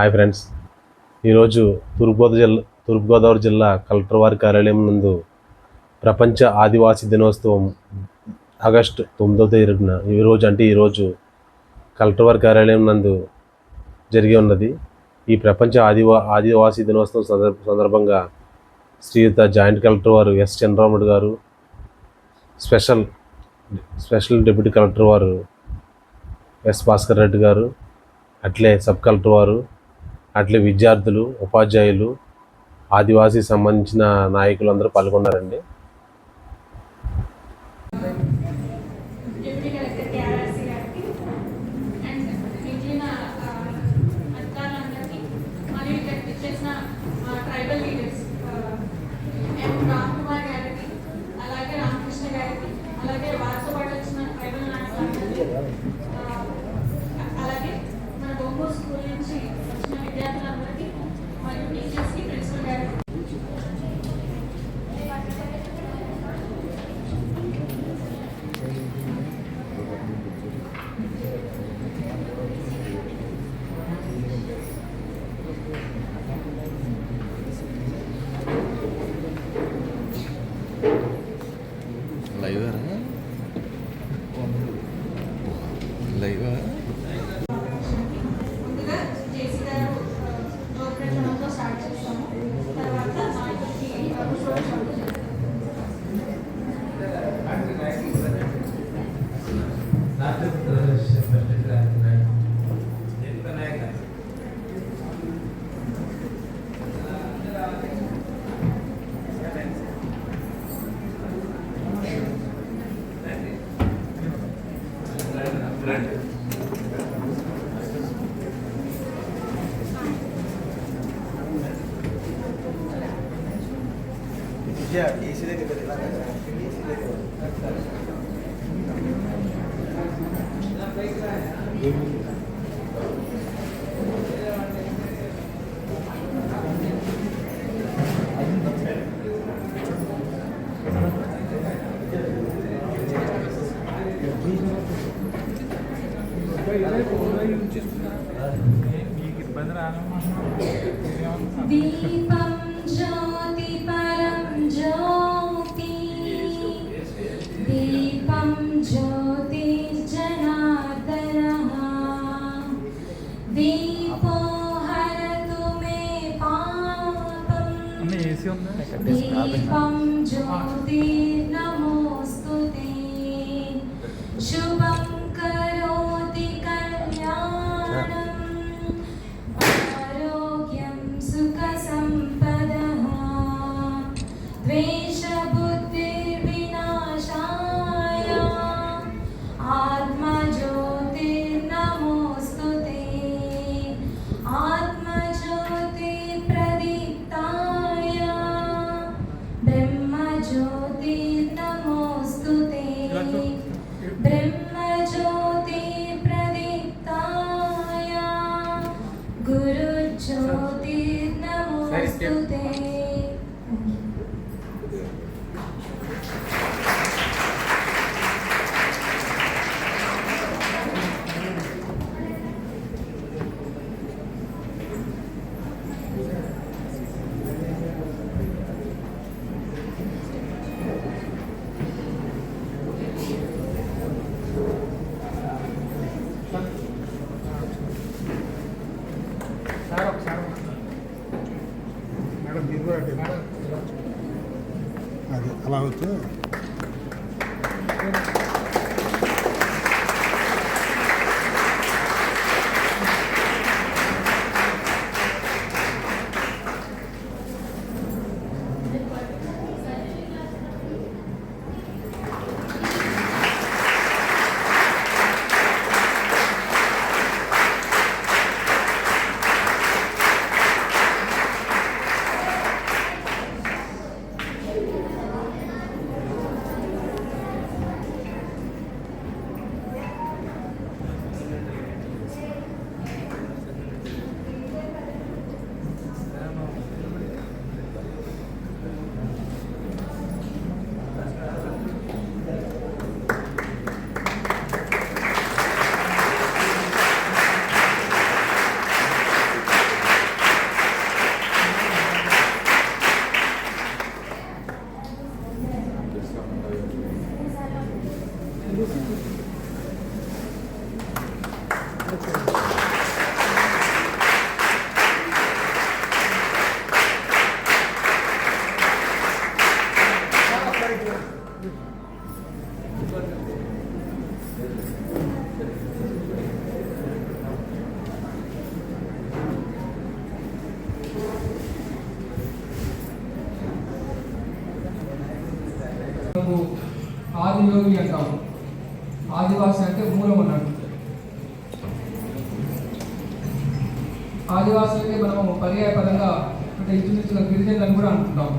Hi friends. ఈరోజు తూర్పుగోదావరి జిల్లా తూర్పుగోదావరి జిల్లా కలెక్టర్ వారి కార్యాలయం నందు ప్రపంచ ఆదివాసీ దినోత్సవం ఆగస్టు తొమ్మిదవ తేదీన ఈరోజు అంటే ఈరోజు కలెక్టర్ వారి కార్యాలయం నందు జరిగి ఉన్నది. ఈ ప్రపంచ ఆదివా ఆదివాసీ దినోత్సవం సందర్భ సందర్భంగా శ్రీయుత జాయింట్ కలెక్టర్ వారు ఎస్ చంద్రరాముడు గారు స్పెషల్ స్పెషల్ డిప్యూటీ కలెక్టర్ వారు ఎస్ భాస్కర్ రెడ్డి గారు అట్లే సబ్ కలెక్టర్ వారు అట్లే విద్యార్థులు ఉపాధ్యాయులు ఆదివాసీ సంబంధించిన నాయకులు అందరూ పాల్గొన్నారండి డిప్యూటీ కలెక్టర్ కేఆర్ఆర్సీ గారికి అండ్ మిగిలిన ఆ, అధికారులందరికీ మరియు ఇక్కడికి వచ్చేసిన మా tribal leaders M Ram Kumar గారికి అలాగే రామకృష్ణ గారికి అలాగే వారితో పాటు వచ్చిన ట్రైబల్ నాయకులందరికీ ఆ, అలాగే మన బొంగూరు స్కూల్ నుంచి వచ్చిన విద్యార్థులందరికీ మరియు టీచర్స్కి ప్రిన్సిపల్ గారికి లైవ్ లైవ్ ముందుగా దీపం జ్యోతి పరం జ్యోతి దీపం జ్యోతి దీపం జ్యోతి అది అలా ఆదియోగి అంటాము ఆదివాసి అంటే మూలం అన్నాడు ఆదివాసులకి మనము పర్యాయ పదంగా అంటే ఇంచుమించుగా గిరిజనులను కూడా అనుకుంటాం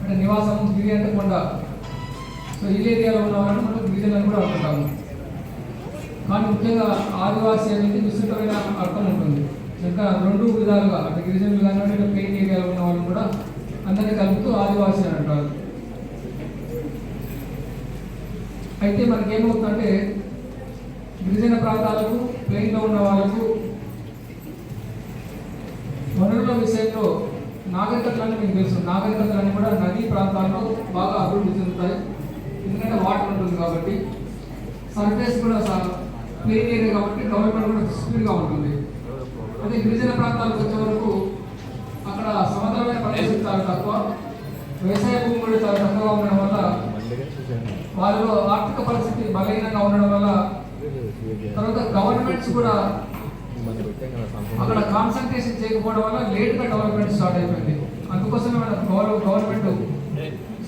అంటే నివాసం గిరి అంటే కొండ. సో హిల్ ఏరియాలో ఉన్న వాళ్ళని మనం గిరిజనులను కూడా అనుకుంటాము కానీ ముఖ్యంగా ఆదివాసి అనేది విస్తృతమైన అర్థం ఉంటుంది. ఇంకా రెండు విధాలుగా అంటే గిరిజనులు కానివ్వండి ఇట్లా పెయిన్ ఏరియాలో ఉన్న వాళ్ళు కూడా అందరినీ కలుపుతూ ఆదివాసి అని అంటారు. అయితే మనకేమవుతుందంటే గిరిజన ప్రాంతాలకు ప్లెయిన్లో ఉన్న వాళ్ళకు వనరుల విషయంలో నాగరికతలన్నీ మీకు తెలుసు. నాగరికతలన్నీ కూడా నదీ ప్రాంతాల్లో బాగా అభివృద్ధి చెందుతాయి. ఎందుకంటే వాటర్ ఉంటుంది కాబట్టి సర్ఫేస్ కూడా ప్లేన్ ఏరియా కాబట్టి డెవలప్మెంట్ కూడా స్పీడ్గా ఉంటుంది. అదే గిరిజన ప్రాంతాలకు వచ్చే వరకు అక్కడ సమతలమైన ప్రదేశం చాలా తక్కువ. వ్యవసాయ భూమి కూడా చాలా తక్కువగా ఉండడం వల్ల వారిలో ఆర్థిక పరిస్థితి బలహీనంగా ఉండడం వల్ల తర్వాత గవర్నమెంట్స్ కూడా అక్కడ కాన్సన్ట్రేషన్ చేయకపోవడం వల్ల లేట్గా డెవలప్మెంట్ స్టార్ట్ అయిపోయింది. అందుకోసమే మన గవర్నమెంట్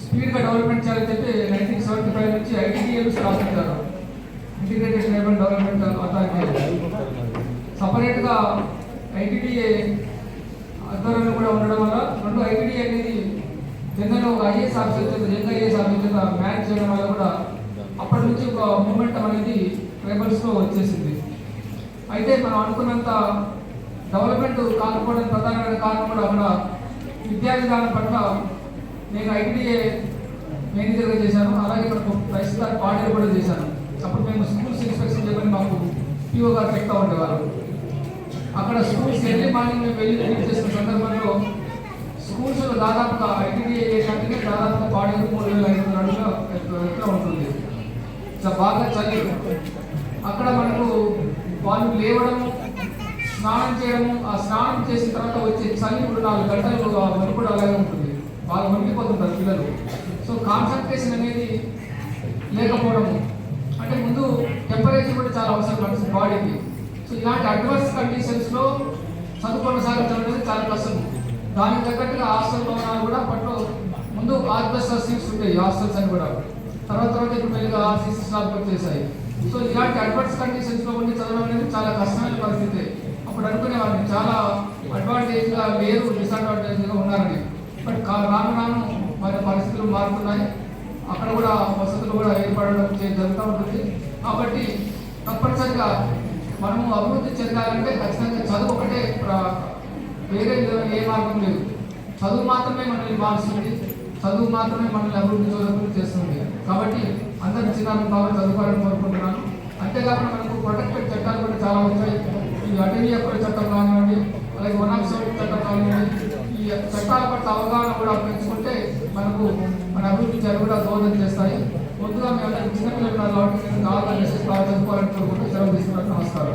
స్పీడ్గా డెవలప్మెంట్ చేయాలని చెప్పి నైన్టీన్ సెవెంటీ ఫైవ్ నుంచి ఐటీడీఏలు స్థాపించారు ఇంటిగ్రేటెడ్ ట్రైబల్ డెవలప్మెంట్ అథారిటీ. సపరేట్గా ఐటీడీఏ ఆధ్వర్యంలో కూడా ఉండడం వల్ల రెండు ఐటీడీఏ అనేది జనరల్ ఒక ఐఏఎస్ ఆఫీసర్ చేత యంగ్ ఐఏఎస్ ఆఫీసర్ చేత మేనేజ్ చేయడం వల్ల కూడా అప్పటి నుంచి ఒక మూమెంట్ అనేది ట్రైబల్స్లో వచ్చేసింది. అయితే మనం అనుకున్నంత డెవలప్మెంట్ కాకపోవడానికి ప్రధానమైన కారణం కూడా అక్కడ విద్యా విధానం పట్ల నేను ఐటీఏ మేనేజర్గా చేశాను అలాగే మనకు గారు పాడేరు కూడా చేశాను. అప్పుడు మేము స్కూల్స్ ఇన్స్పెక్షన్ చేయమని మాకు పిఓ గారు చెప్తా ఉండేవారు. అక్కడ స్కూల్స్ ఎర్లీ మార్నింగ్ మేము వెళ్ళి విజిట్ చేసిన సందర్భంలో స్కూల్స్లో దాదాపుగా ఐటీఏ చేసినట్టుగా దాదాపుగా పాడేరు మూడు వేల ఐదు వందల అడుగుల ఉంటుంది. బాగా చలి. అక్కడ మనకు వాళ్ళు లేవడము స్నానం చేయడము ఆ స్నానం చేసిన తర్వాత వచ్చే చలి ఇప్పుడు నాలుగు గంటలు ఆ కూడా అలాగే ఉంటుంది. బాగా మునిగిపోతుంటారు పిల్లలు. సో కాన్సన్ట్రేషన్ అనేది లేకపోవడము అంటే ముందు టెంపరేచర్ కూడా చాలా అవసరం పడుతుంది బాడీకి సో ఇలాంటి అడ్వర్స్ కండిషన్స్లో చదువు కొనసాగించడం అనేది చాలా కష్టం. దానికి తగ్గట్టుగా హాస్టల్ భవనాలు కూడా అప్పట్లో ముందు ఆర్కెస్ట్రా సీట్స్ ఉంటాయి హాస్టల్స్ అని కూడా. తర్వాత తర్వాత ఇప్పుడు మెల్లిగా ఆర్సీసీ స్లాబ్కి వచ్చేసాయి. సో ఇలాంటి అడ్వర్స్ కండిషన్స్లో ఉండి చదవడం అనేది చాలా కష్టమైన పరిస్థితి. అప్పుడు అనుకునేవాడిని చాలా అడ్వాంటేజ్గా లేరు డిసడ్వాంటేజ్గా ఉన్నారని. బట్ కా- రాను రాను మరి పరిస్థితులు మారుతున్నాయి. అక్కడ కూడా వసతులు కూడా ఏర్పడడం జరుగుతూ ఉంటుంది. కాబట్టి తప్పనిసరిగా మనము అభివృద్ధి చెందాలంటే ఖచ్చితంగా చదువు ఒకటే వేరే ఏ మార్గం లేదు. చదువు మాత్రమే మనల్ని మారుస్తుంది చదువు మాత్రమే మనల్ని అభివృద్ధి చదువులు చేస్తుంది. కాబట్టి అందరి చిన్నాను బాగా చదువుకోవాలని కోరుకుంటున్నాను. అంతేకాకుండా మనకు ప్రొటెక్టెడ్ చట్టాలు కూడా చాలా వచ్చాయి. ఈ అటవీ చట్టం కానివ్వండి అలాగే వనాక్ష చట్టం కానివ్వండి చట్టాల పట్ల అవగాహన కూడా పెంచుకుంటే మనకు మన అభివృద్ధి చర్యలు కూడా దోహదం చేస్తాయి. ముందుగా మేము చిన్నపిల్లలు కాబట్టి నేను కావాలని మెసేజ్ కోరుకుంటూ సెలవు తీసుకున్నట్టు నమస్కారం.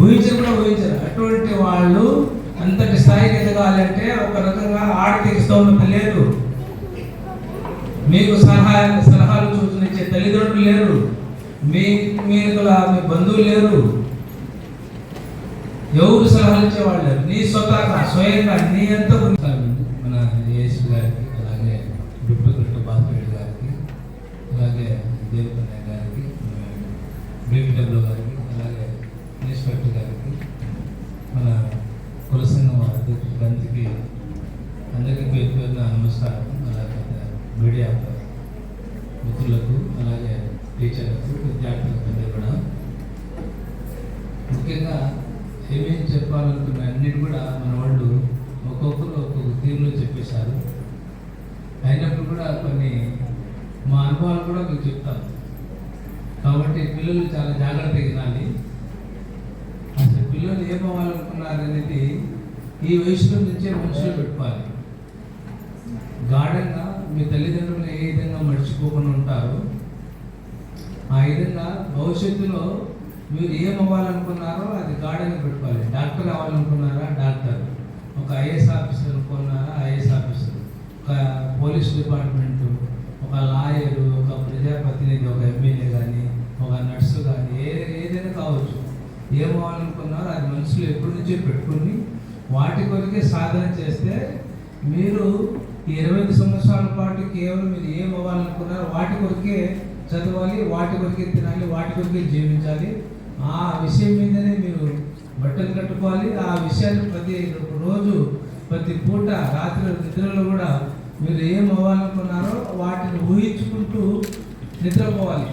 ఊహించరు కూడా ఊహించరు. అటువంటి వాళ్ళు అంతటి స్థాయికి ఎదగాలంటే ఒక రకంగా ఆర్థిక స్తోమత లేదు. మీకు సలహా సలహాలు సూచనిచ్చే తల్లిదండ్రులు లేరు. మీ మీకు మీ బంధువులు లేరు. ఎవరు సలహాలు ఇచ్చేవాళ్ళు లేరు. నీ స్వతహా స్వయంగా నీ అంతా మన యేసు గారికి అలాగే డిప్యూటీ కలెక్టర్ బాసిరెడ్డి గారికి అలాగే దేవకన్య గారికి బీపీడబ్ల్యూ గారికి అలాగే ఇన్స్పెక్టర్ గారికి మన కులసింగ వారి బంతికి అందరికీ పేరు పేరున నమస్కారం. అలాగే మీడియా మిత్రులకు అలాగే టీచర్లకు విద్యార్థులకు అందరూ కూడా. ముఖ్యంగా ఏమేమి చెప్పాలనుకున్న అన్నిటి కూడా మన వాళ్ళు ఒక్కొక్కరు ఒక్కొక్క తీరులో చెప్పేశారు. అయినప్పుడు కూడా కొన్ని మా అనుభవాలు కూడా మీకు చెప్తాను. కాబట్టి పిల్లలు చాలా జాగ్రత్తగా వినాలి. అసలు పిల్లలు ఏమవ్వాలనుకున్నారు అనేది ఈ వయసులో నుంచే మనసులో పెట్టుకోవాలి. గాఢంగా మీ తల్లిదండ్రులు ఏ విధంగా మర్చిపోకుండా ఉంటారో ఆ విధంగా భవిష్యత్తులో మీరు ఏం అవ్వాలనుకున్నారో అది గాఢంగా పెట్టుకోవాలి. డాక్టర్ అవ్వాలనుకున్నారా? డాక్టర్. ఒక ఐఏఎస్ ఆఫీసర్ అనుకున్నారా ఐఏఎస్ ఆఫీసర్. ఒక పోలీస్ డిపార్ట్మెంట్ ఒక లాయరు ఒక ప్రజాప్రతినిధి ఒక ఎమ్మెల్యే కానీ ఒక నర్సు కానీ ఏ ఏదైనా కావచ్చు. ఏం అవ్వాలనుకున్నారో అది మనసులో ఎప్పటి నుంచో పెట్టుకుని వాటి కొరకే సాధన చేస్తే మీరు ఇరవై ఐదు సంవత్సరాల పాటు కేవలం మీరు ఏం అవ్వాలనుకున్నారో వాటి కొరకే చదవాలి వాటి కొరికే తినాలి వాటి కొరికే జీవించాలి. ఆ విషయం మీదనే మీరు బట్టలు కట్టుకోవాలి. ఆ విషయాన్ని ప్రతి రోజు ప్రతి పూట రాత్రి నిద్రలో కూడా మీరు ఏం అవ్వాలనుకున్నారో వాటిని ఊహించుకుంటూ నిద్రపోవాలి.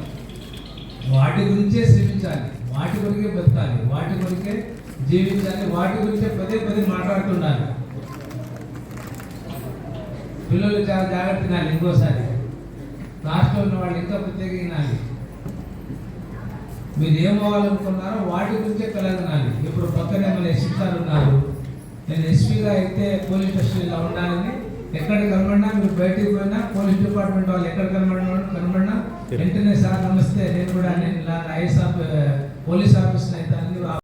వాటి గురించే శ్రమించాలి. వాటి కొరికే బతకాలి. వాటి కొరికే జీవించాలి. వాటి గురించే పదే పదే మాట్లాడుతుండాలి. పిల్లలు చాలా జాగ్రత్త తినాలి ఇంకోసారి. రాష్ట్రంలో ఉన్న వాళ్ళు ఇంకా ప్రత్యేకంగా తినాలి మీరు ఏం అవ్వాలనుకున్నారో వాటి గురించే కలగనాలి ఇప్పుడు పక్కనే మన ఎస్పీ ఉన్నారు? నేను ఎస్పీగా అయితే పోలీస్ స్టేషన్ ఇలా ఉండాలని ఎక్కడ కనబడినా మీరు బయటికి పోయినా పోలీస్ డిపార్ట్మెంట్ వాళ్ళు ఎక్కడ కనబడినా కనబడినా వెంటనే సార్ నమస్తే నేను కూడా నేను ఇలా ఐఎస్ ఆఫ్ పోలీస్ ఆఫీసర్ అయితే